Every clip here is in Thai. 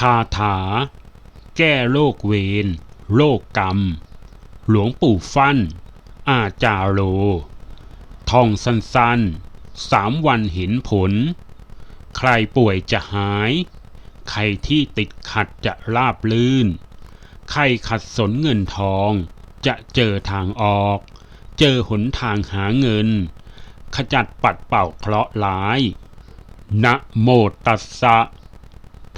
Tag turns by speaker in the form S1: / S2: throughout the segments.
S1: คาถา แก้โรคเวรโรคกรรม หลวงปู่ฟั่น อาจารโลท่องสั้นๆสามวันเห็นผล ใครป่วยจะหาย ใครที่ติดขัดจะราบลื่น ใครขัดสนเงินทอง จะเจอทางออก เจอหนทางหาเงิน ขจัดปัดเป่าเคราะห์ร้าย นะโมตัสสะ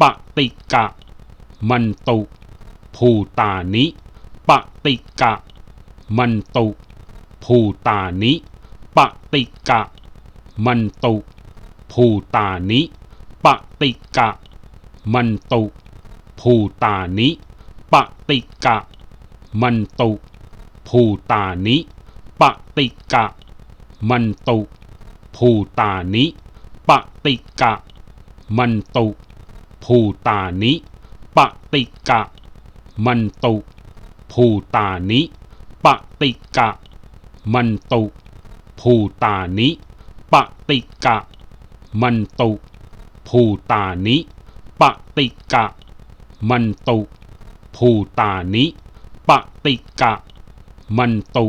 S1: ปฏิกะ มันตุ ภูตานิปฏิกะ มันตุ ภูตานิปฏิกะ มันตุ ภูตานิปฏิกะ มันตุ ภูตานิปฏิกะ มันตุ ภูตานิปฏิกะ มันตุ ภูตานิปฏิกะ มันตุ ภูตานิ ปฏิกะ มันตุ ภูตานิ ปฏิกะ มันตุ ภูตานิ ปฏิกะ มันตุ ภูตานิปฏิกะ มันตุ ภูตานิปฏิกะ มันตุ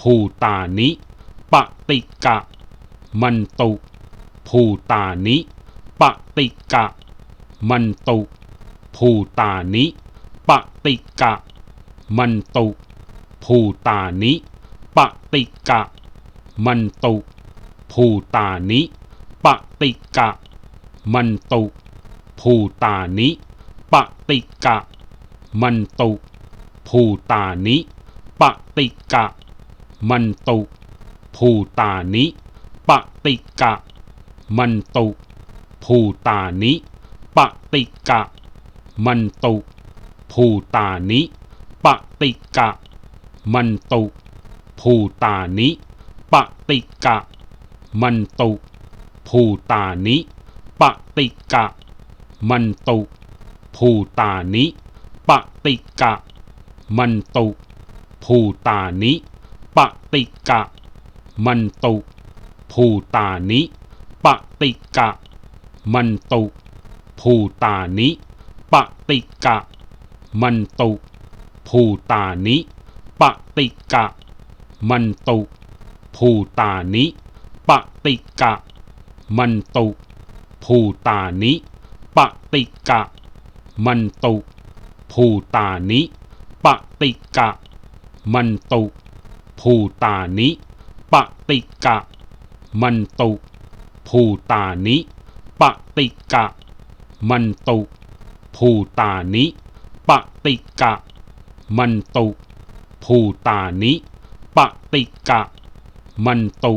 S1: ภูตานิปฏิกะ มันตุ ภูตานิปฏิกะ มันตุ ภูตานิ ปฏิกะ มันตุ ภูตานิปฏิกะ มันตุ ภูตานิปฏิกะ มันตุ ภูตานิปฏิกะ มันตุ ภูตานิปฏิกะ มันตุ ภูตานิปฏิกะ มันตุ ภูตานิ ปฏิกะ มันตุ ภูตานิปฏิกะ มันตุ ภูตานิปฏิกะ มันตุ ภูตานิปฏิกะ มันตุ ภูตานิปฏิกะ มันตุ ภูตานิปฏิกะ มันตุ ภูตานิปฏิกะ มันตุ ภูตานิ ปฏิกะ มันตุ ภูตานิ ปฏิกะ มันตุ ภูตานิ ปฏิกะ มันตุ ภูตานิปฏิกะ มันตุ ภูตานิปฏิกะ มันตุ ภูตานิปฏิกะ มันตุ ภูตานิปฏิกะ มันตุ ภูตานิ ปฏิกะ มันตุ ภูตานิปฏิกะ มันตุ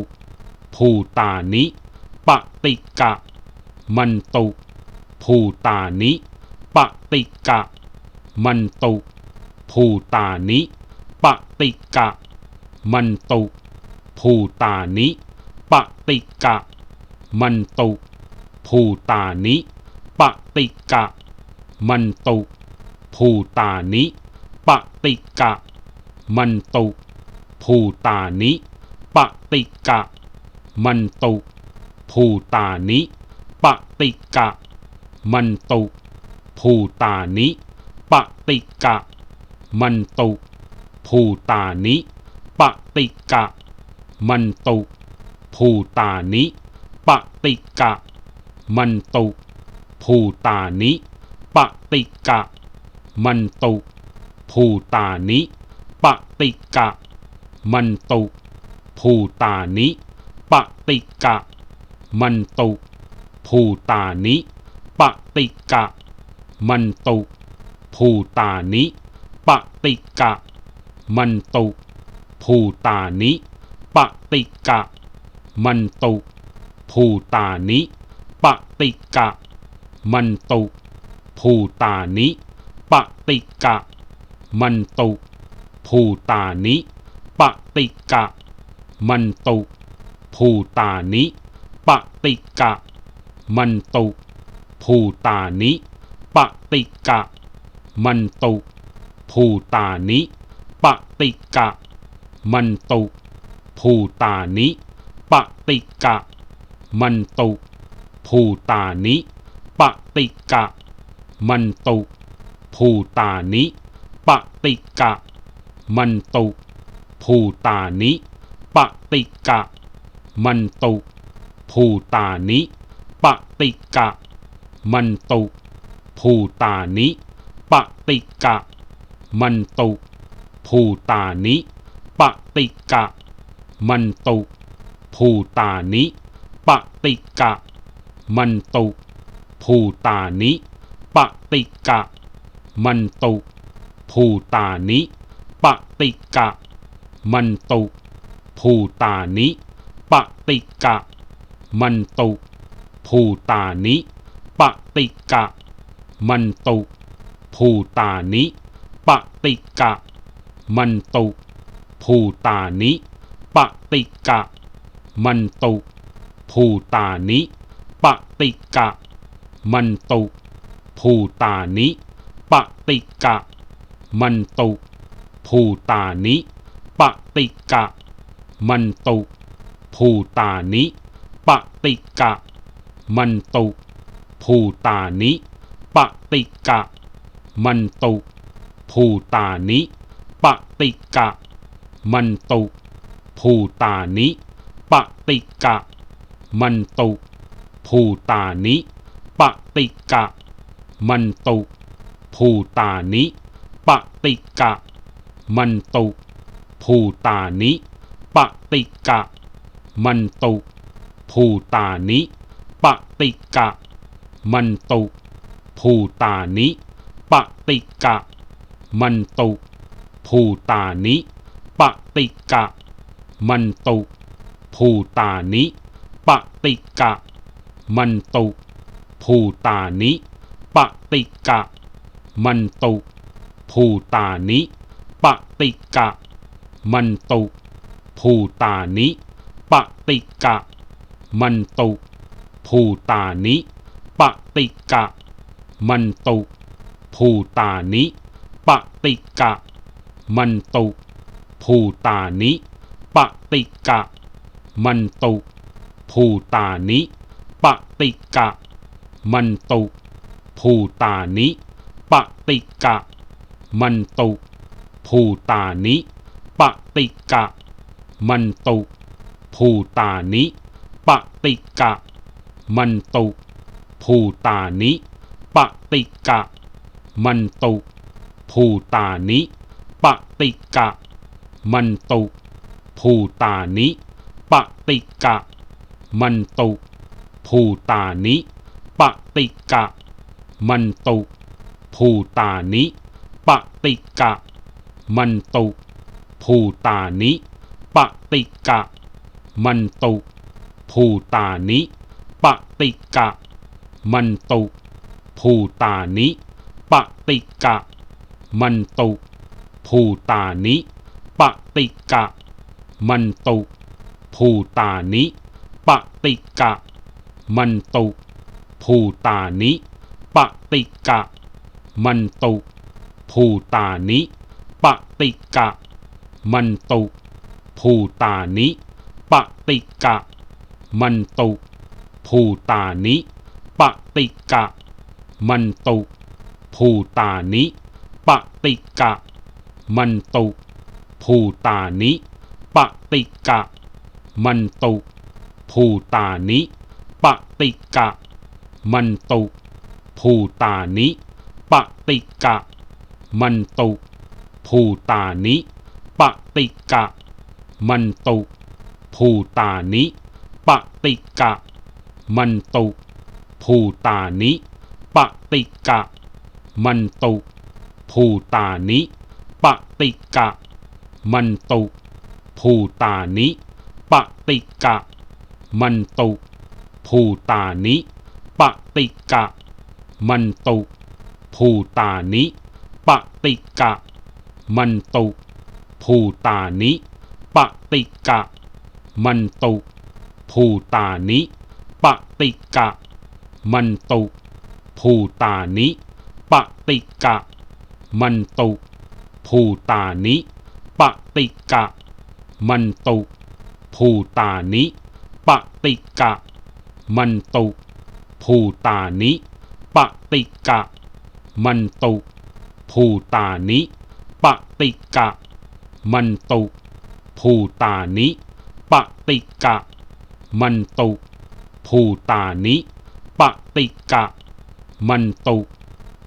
S1: ภูตานิปฏิกะ มันตุ ภูตานิปฏิกะ มันตุ ภูตานิปฏิกะ มันตุ ภูตานิปฏิกะ มันตุ ภูตานิ ปฏิกะ มันตุ ภูตานิปฏิกะ มันตุ ภูตานิปฏิกะ มันตุ ภูตานิปฏิกะ มันตุ ภูตานิปฏิกะ มันตุ ภูตานิปฏิกะ มันตุ ภูตานิปฏิกะ มันตุ ภูตานิ ปฏิกะ มันตุ ภูตานิ ปฏิกะ มันตุ ภูตานิ ปฏิกะ มันตุ ภูตานิปฏิกะ มันตุ ภูตานิปฏิกะ มันตุ ภูตานิปฏิกะ มันตุ ภูตานิปฏิกะ มันตุ ภูตานิ ปฏิกะ มันตุ ภูตานิปฏิกะ มันตุ ภูตานิปฏิกะ มันตุ ภูตานิปฏิกะ มันตุ ภูตานิปฏิกะ มันตุ ภูตานิปฏิกะ มันตุ ภูตานิ ปฏิกะ มันตุ ภูตานิปฏิกะ มันตุ ภูตานิปฏิกะ มันตุ ภูตานิปฏิกะ มันตุ ภูตานิปฏิกะ มันตุ ภูตานิปฏิกะ มันตุ ภูตานิปฏิกะ มันตุ ภูตานิ ปฏิกะ มันตุ ภูตานิ ปฏิกะ มันตุ ภูตานิ ปฏิกะ มันตุ ภูตานิปฏิกะ มันตุ ภูตานิปฏิกะ มันตุ ภูตานิปฏิกะ มันตุ ภูตานิปฏิกะ มันตุ ภูตานิ ปฏิกะ มันตุ ภูตานิปฏิกะ มันตุ ภูตานิปฏิกะ มันตุ ภูตานิปฏิกะ มันตุ ภูตานิปฏิกะ มันตุ ภูตานิปฏิกะ มันตุ ภูตานิ ปฏิกะ มันตุ ภูตานิปฏิกะ มันตุ ภูตานิปฏิกะ มันตุ ภูตานิปฏิกะ มันตุ ภูตานิปฏิกะ มันตุ ภูตานิปฏิกะ มันตุ ภูตานิปฏิกะ มันตุ ภูตานิ ปฏิกะ มันตุ ภูตานิ ปฏิกะ มันตุ ภูตานิ ปฏิกะ มันตุ ภูตานิปฏิกะ มันตุ ภูตานิปฏิกะ มันตุ ภูตานิปฏิกะ มันตุ ภูตานิปฏิกะ มันตุ ภูตานิ ปฏิกะ มันตุ ภูตานิปฏิกะ มันตุ ภูตานิปฏิกะ มันตุ ภูตานิปฏิกะ มันตุ ภูตานิปฏิกะ มันตุ ภูตานิปฏิกะ มันตุ ภูตานิ ปฏิกะ มันตุ ภูตานิปฏิกะ มันตุ ภูตานิปฏิกะ มันตุ ภูตานิปฏิกะ มันตุ ภูตานิปฏิกะ มันตุ ภูตานิปฏิกะ มันตุ ภูตานิปฏิกะ มันตุ ภูตานิ ปฏิกะ มันตุ ภูตานิ ปฏิกะ มันตุ ภูตานิ ปฏิกะ มันตุ ภูตานิปฏิกะ มันตุ ภูตานิปฏิกะ มันตุ ภูตานิปฏิกะ มันตุ ภูตานิปฏิกะ มันตุ ภูตานิ ปฏิกะ มันตุ ภูตานิปฏิกะ มันตุ ภูตานิปฏิกะ มันตุ ภูตานิปฏิกะ มันตุ ภูตานิปฏิกะ มันตุ ภูตานิปฏิกะ มันตุ ภูตานิ ปฏิกะ มันตุ ภูตานิปฏิกะ มันตุ ภูตานิปฏิกะ มันตุ ภูตานิปฏิกะ มันตุ ภูตานิปฏิกะ มันตุ ภูตานิปฏิกะ มันตุ ภูตานิปฏิกะ มันตุ ภูตานิ ปฏิกะ มันตุ ภูตานิ ปฏิกะ มันตุ ภูตานิ ปฏิกะ มันตุ ภูตานิปฏิกะ มันตุ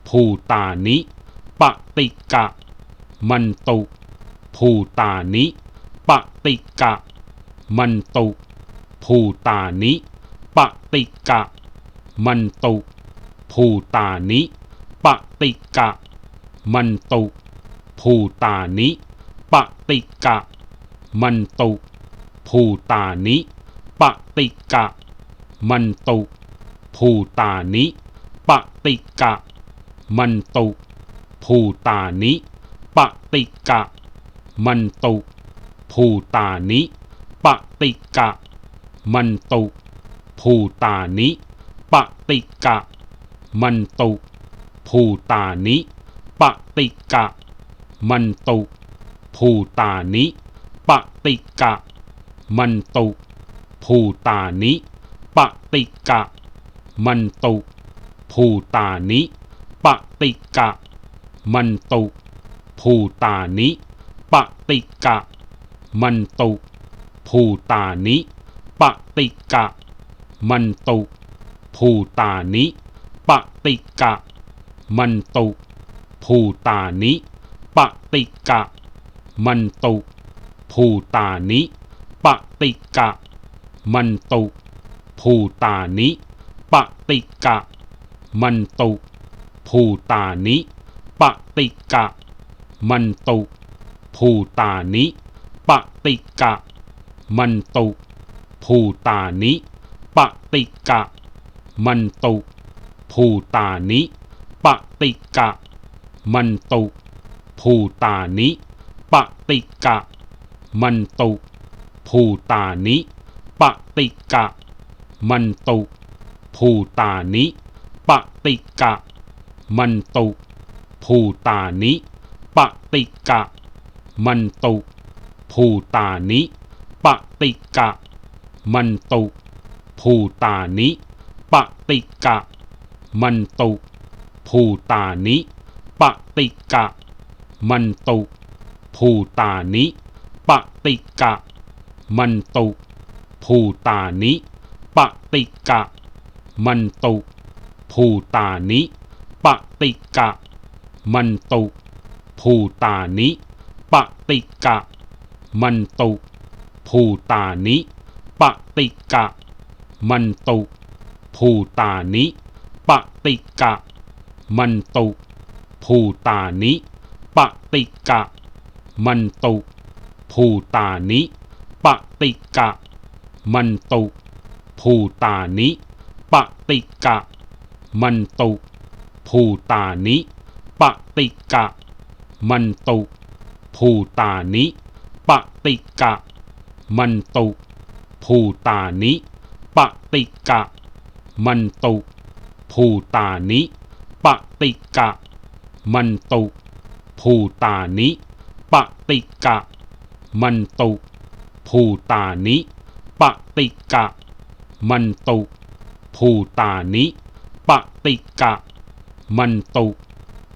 S1: ภูตานิปฏิกะ มันตุ ภูตานิปฏิกะ มันตุ ภูตานิปฏิกะ มันตุ ภูตานิ ปฏิกะ มันตุ ภูตานิปฏิกะ มันตุ ภูตานิปฏิกะ มันตุ ภูตานิปฏิกะ มันตุ ภูตานิปฏิกะ มันตุ ภูตานิปฏิกะ มันตุ ภูตานิ ปฏิกะ มันตุ ภูตานิปฏิกะ มันตุ ภูตานิปฏิกะ มันตุ ภูตานิปฏิกะ มันตุ ภูตานิปฏิกะ มันตุ ภูตานิปฏิกะ มันตุ ภูตานิปฏิกะ มันตุ ภูตานิ ปฏิกะ มันตุ ภูตานิ ปฏิกะ มันตุ ภูตานิ ปฏิกะ มันตุ ภูตานิปฏิกะ มันตุ ภูตานิปฏิกะ มันตุ ภูตานิปฏิกะ มันตุ ภูตานิปฏิกะ มันตุ ภูตานิ ปฏิกะ มันตุ ภูตานิปฏิกะ มันตุ ภูตานิปฏิกะ มันตุ ภูตานิปฏิกะ มันตุ ภูตานิปฏิกะ มันตุ ภูตานิปฏิกะ มันตุ ภูตานิ ปฏิกะ มันตุ ภูตานิปฏิกะ มันตุ ภูตานิปฏิกะ มันตุ ภูตานิปฏิกะ มันตุ ภูตานิปฏิกะ มันตุ ภูตานิปฏิกะ มันตุ ภูตานิปฏิกะ มันตุ ภูตานิ ปฏิกะ มันตุ ภูตานิ ปฏิกะ มันตุ ภูตานิ ปฏิกะ มันตุ ภูตานิปฏิกะ มันตุ ภูตานิปฏิกะ มันตุ ภูตานิปฏิกะ มันตุ ภูตานิปฏิกะ มันตุ ภูตานิ ปฏิกะ มันตุ ภูตานิปฏิกะ มันตุ ภูตานิปฏิกะ มันตุ ภูตานิปฏิกะ มันตุ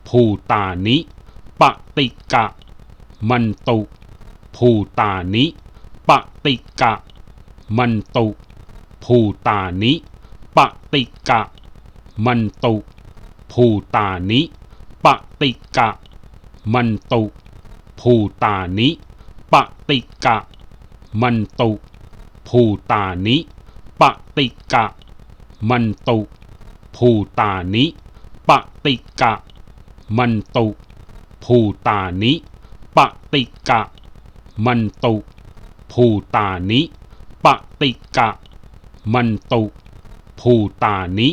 S1: ภูตานิปฏิกะ มันตุ ภูตานิปฏิกะ มันตุ ภูตานิ ปฏิกะ มันตุ ภูตานิปฏิกะ มันตุ ภูตานิปฏิกะ มันตุ ภูตานิปฏิกะ มันตุ ภูตานิปฏิกะ มันตุ ภูตานิปฏิกะ มันตุ ภูตานิปฏิกะ มันตุ ภูตานิ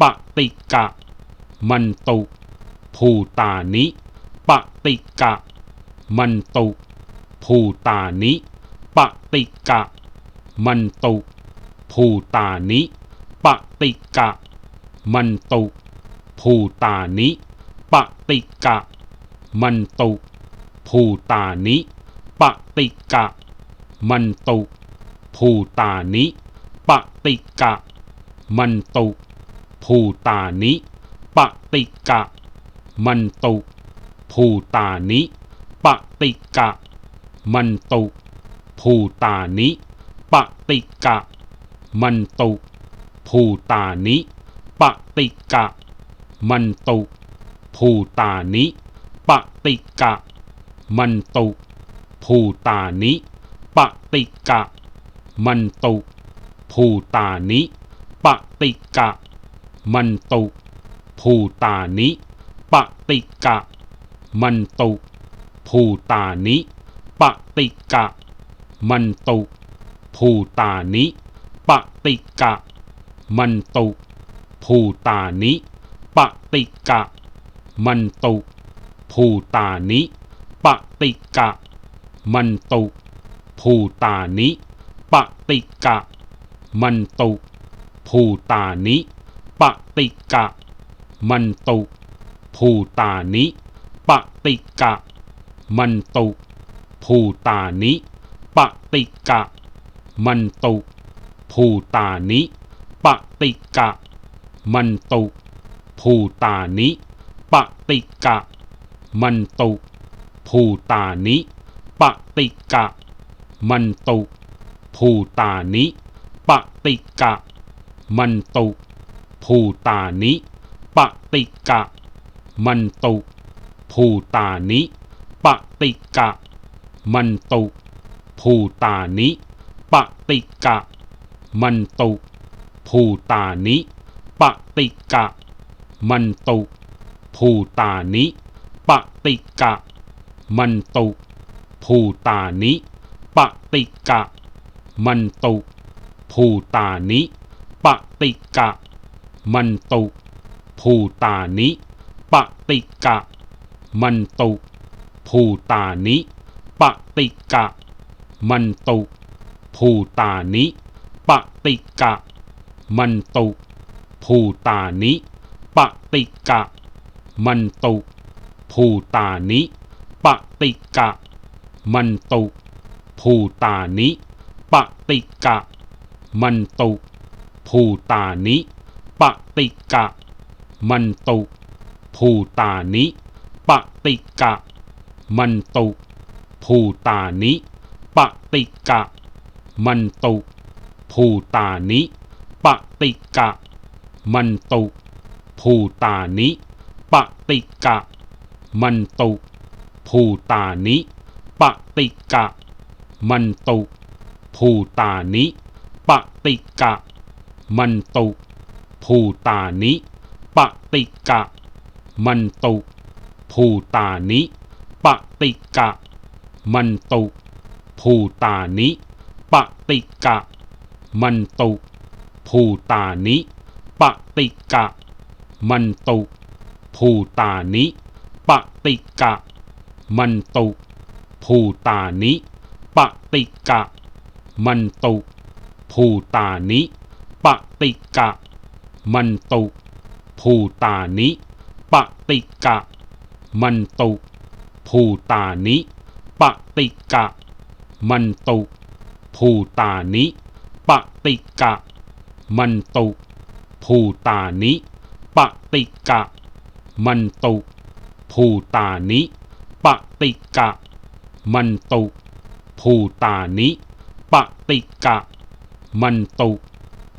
S1: ปฏิกะ มันตุ ภูตานิ ปฏิกะ มันตุ ภูตานิ ปฏิกะ มันตุ ภูตานิปฏิกะ มันตุ ภูตานิปฏิกะ มันตุ ภูตานิปฏิกะ มันตุ ภูตานิปฏิกะ มันตุ ภูตานิ ปฏิกะ มันตุ ภูตานิปฏิกะ มันตุ ภูตานิปฏิกะ มันตุ ภูตานิปฏิกะ มันตุ ภูตานิปฏิกะ มันตุ ภูตานิปฏิกะ มันตุ ภูตานิ ปฏิกะ มันตุ ภูตานิปฏิกะ มันตุ ภูตานิปฏิกะ มันตุ ภูตานิปฏิกะ มันตุ ภูตานิปฏิกะ มันตุ ภูตานิปฏิกะ มันตุ ภูตานิปฏิกะ มันตุ ภูตานิ ปฏิกะ มันตุ ภูตานิ ปฏิกะ มันตุ ภูตานิ ปฏิกะ มันตุ ภูตานิปฏิกะ มันตุ ภูตานิปฏิกะ มันตุ ภูตานิปฏิกะ มันตุ ภูตานิปฏิกะ มันตุ ภูตานิ ปฏิกะ มันตุ ภูตานิปฏิกะ มันตุ ภูตานิปฏิกะ มันตุ ภูตานิปฏิกะ มันตุ ภูตานิปฏิกะ มันตุ ภูตานิปฏิกะ มันตุ ภูตานิ ปฏิกะ มันตุ ภูตานิปฏิกะ มันตุ ภูตานิปฏิกะ มันตุ ภูตานิปฏิกะ มันตุ ภูตานิปฏิกะ มันตุ ภูตานิปฏิกะ มันตุ ภูตานิปฏิกะ มันตุ ภูตานิ ปฏิกะ มันตุ ภูตานิ ปฏิกะ มันตุ ภูตานิ ปฏิกะ มันตุ ภูตานิปฏิกะ มันตุ ภูตานิปฏิกะ มันตุ ภูตานิปฏิกะ มันตุ ภูตานิปฏิกะ มันตุ ภูตานิ ปฏิกะ มันตุ ภูตานิปฏิกะ มันตุ ภูตานิปฏิกะ มันตุ ภูตานิปฏิกะ มันตุ ภูตานิปฏิกะ มันตุ ภูตานิปฏิกะ มันตุ ภูตานิ ปฏิกะ มันตุ ภูตานิปฏิกะ มันตุ ภูตานิปฏิกะ มันตุ ภูตานิปฏิกะ มันตุ ภูตานิปฏิกะ มันตุ ภูตานิปฏิกะ มันตุ ภูตานิปฏิกะ มันตุ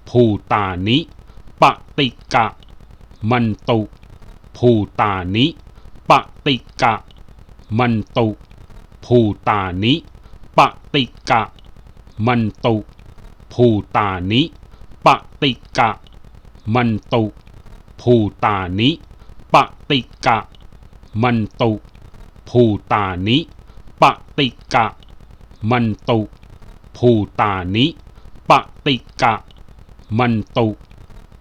S1: ภูตานิ ปฏิกะ มันตุ ภูตานิ ปฏิกะ มันตุ ภูตานิ ปฏิกะ มันตุ ภูตานิปฏิกะ มันตุ ภูตานิปฏิกะ มันตุ ภูตานิปฏิกะ มันตุ ภูตานิปฏิกะ มันตุ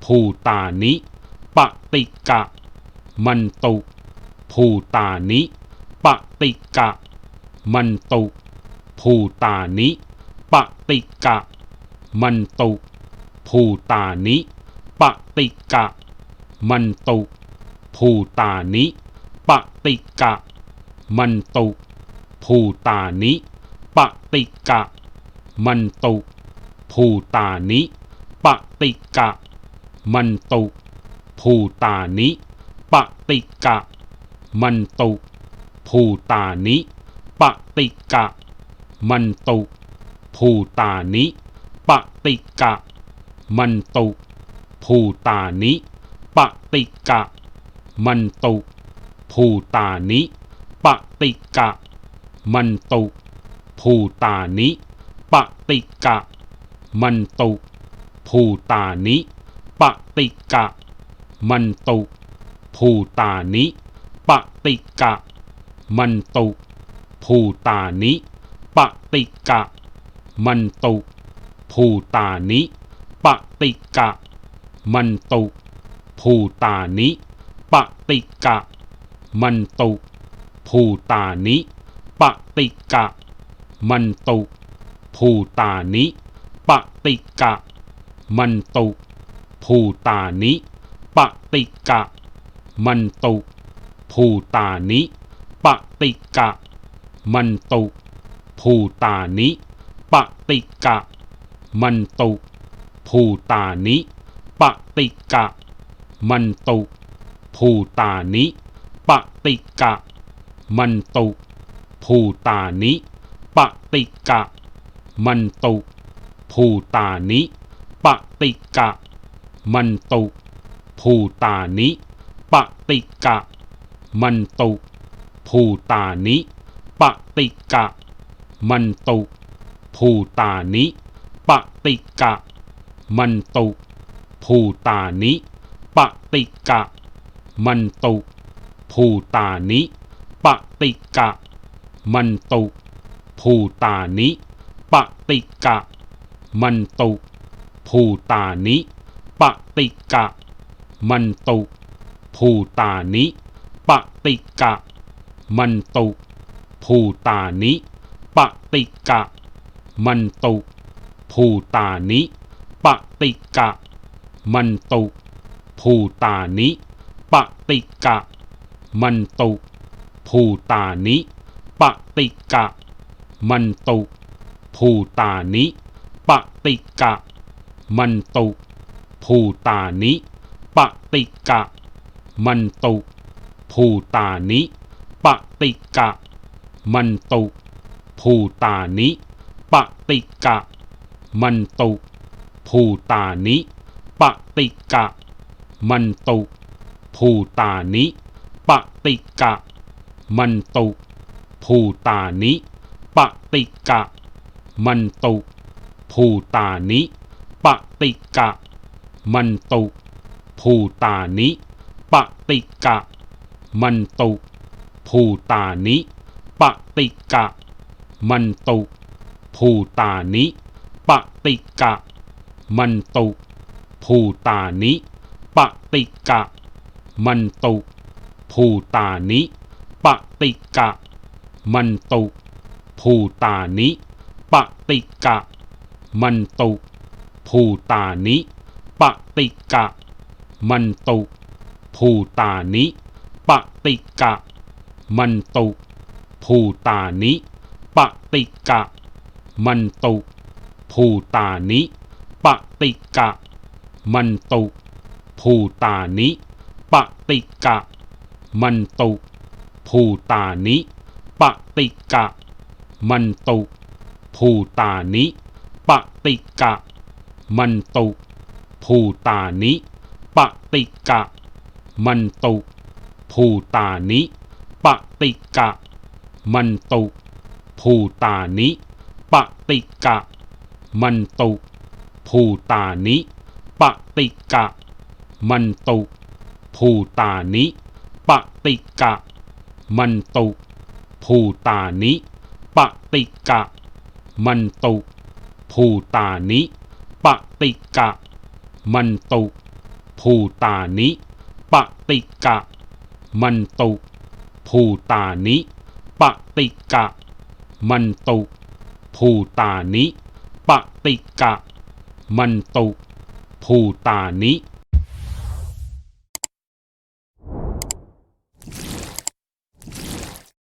S1: ภูตานิ ปฏิกะ มันตุ ภูตานิปฏิกะ มันตุ ภูตานิปฏิกะ มันตุ ภูตานิปฏิกะ มันตุ ภูตานิปฏิกะ มันตุ ภูตานิปฏิกะ มันตุ ภูตานิ ปฏิกะ มันตุ ภูตานิปฏิกะ มันตุ ภูตานิปฏิกะ มันตุ ภูตานิปฏิกะ มันตุ ภูตานิปฏิกะ มันตุ ภูตานิปฏิกะ มันตุ ภูตานิปฏิกะ มันตุ ภูตานิ ปฏิกะ มันตุ ภูตานิ ปฏิกะ มันตุ ภูตานิ ปฏิกะ มันตุ ภูตานิปฏิกะ มันตุ ภูตานิปฏิกะ มันตุ ภูตานิปฏิกะ มันตุ ภูตานิปฏิกะ มันตุ ภูตานิ ปฏิกะ มันตุ ภูตานิปฏิกะ มันตุ ภูตานิปฏิกะ มันตุ ภูตานิปฏิกะ มันตุ ภูตานิปฏิกะ มันตุ ภูตานิปฏิกะ มันตุ ภูตานิ ปฏิกะ มันตุ ภูตานิปฏิกะ มันตุ ภูตานิปฏิกะ มันตุ ภูตานิปฏิกะ มันตุ ภูตานิปฏิกะ มันตุ ภูตานิปฏิกะ มันตุ ภูตานิปฏิกะ มันตุ ภูตานิ ปฏิกะ มันตุ ภูตานิ ปฏิกะ มันตุ ภูตานิ ปฏิกะ มันตุ ภูตานิปฏิกะ มันตุ ภูตานิปฏิกะ มันตุ ภูตานิปฏิกะ มันตุ ภูตานิปฏิกะ มันตุ ภูตานิ ปฏิกะ มันตุ ภูตานิปฏิกะ มันตุ ภูตานิปฏิกะ มันตุ ภูตานิปฏิกะ มันตุ ภูตานิปฏิกะ มันตุ ภูตานิปฏิกะ มันตุ ภูตานิ ปฏิกะ มันตุ ภูตานิปฏิกะ มันตุ ภูตานิปฏิกะ มันตุ ภูตานิปฏิกะ มันตุ ภูตานิปฏิกะ มันตุ ภูตานิปฏิกะ มันตุ ภูตานิปฏิกะ มันตุ ภูตานิ ปฏิกะ มันตุ ภูตานิ ปฏิกะ มันตุ ภูตานิ ปฏิกะ มันตุ ภูตานิปฏิกะ มันตุ ภูตานิปฏิกะ มันตุ ภูตานิปฏิกะ มันตุ ภูตานิปฏิกะ มันตุ ภูตานิ ปฏิกะ มันตุ ภูตานิปฏิกะ มันตุ ภูตานิปฏิกะ มันตุ ภูตานิปฏิกะ มันตุ ภูตานิปฏิกะ มันตุ ภูตานิปฏิกะ มันตุ ภูตานิ ปฏิกะ มันตุ ภูตานิปฏิกะ มันตุ ภูตานิปฏิกะ มันตุ ภูตานิปฏิกะ มันตุ ภูตานิ